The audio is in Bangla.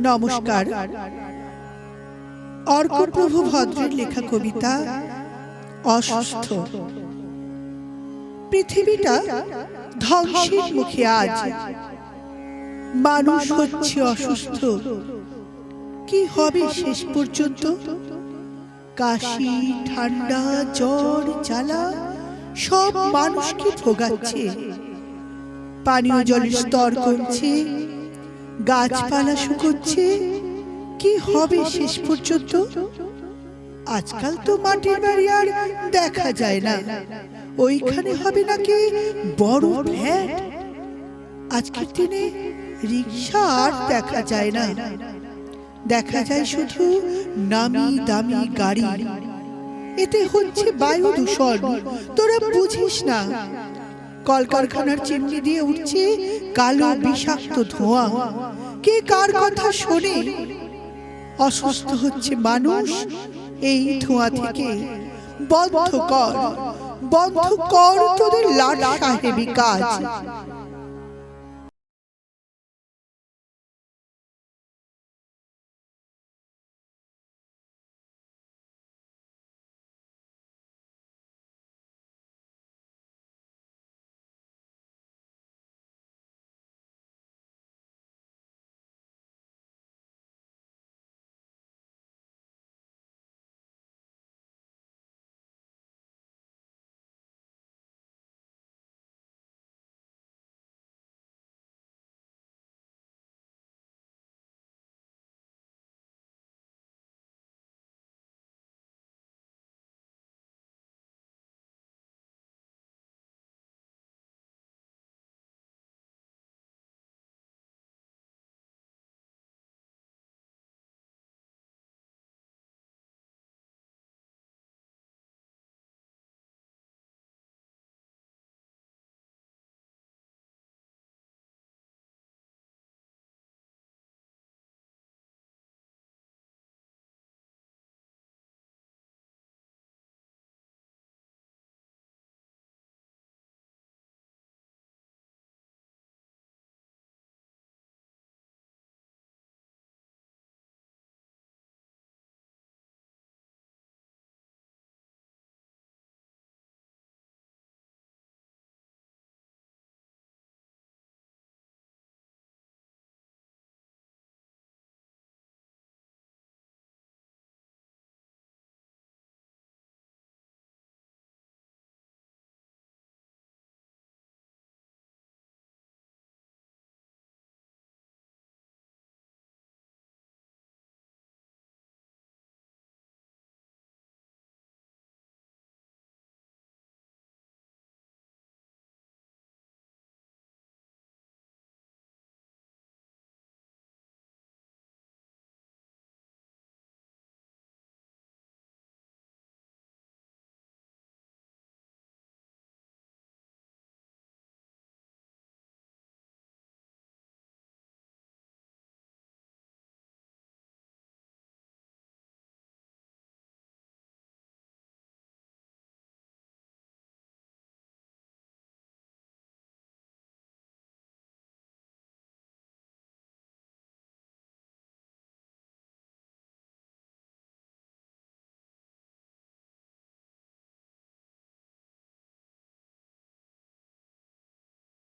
নমস্কার। অর্কপ্রভু ভদ্রের লেখা কবিতা অসুস্থ পৃথিবীটা ধ্বংসের মুখে আজ। মানুষ হচ্ছে অসুস্থ। কি হবে শেষ পর্যন্ত? কাশি, ঠান্ডা, জ্বর, জ্বালা, সব মানুষকে ভোগাচ্ছে। পানীয় জলের স্তর কমছে। গাছপালা শুকোচ্ছে? কি হবে শেষ পর্যন্ত? আজকাল তো মাটির বাড়ি আর দেখা যায় না। ওইখানে হবে নাকি বড় ফ্ল্যাট? আজকের দিনে রিক্সা আর দেখা যায় না। দেখা যায় শুধু নামি দামি গাড়ি। এতে হচ্ছে বায়ু দূষণ। তোরা বুঝিস না। কলকারখানার চিমনি দিয়ে উঠছে কালো বিষাক্ত ধোঁয়া। কে কার কথা শোনে? অসুস্থ হচ্ছে মানুষ, এই ধোঁয়া থেকে। বন্ধ কর বন্ধ কর তোদের লাট সাহেবী কাজ।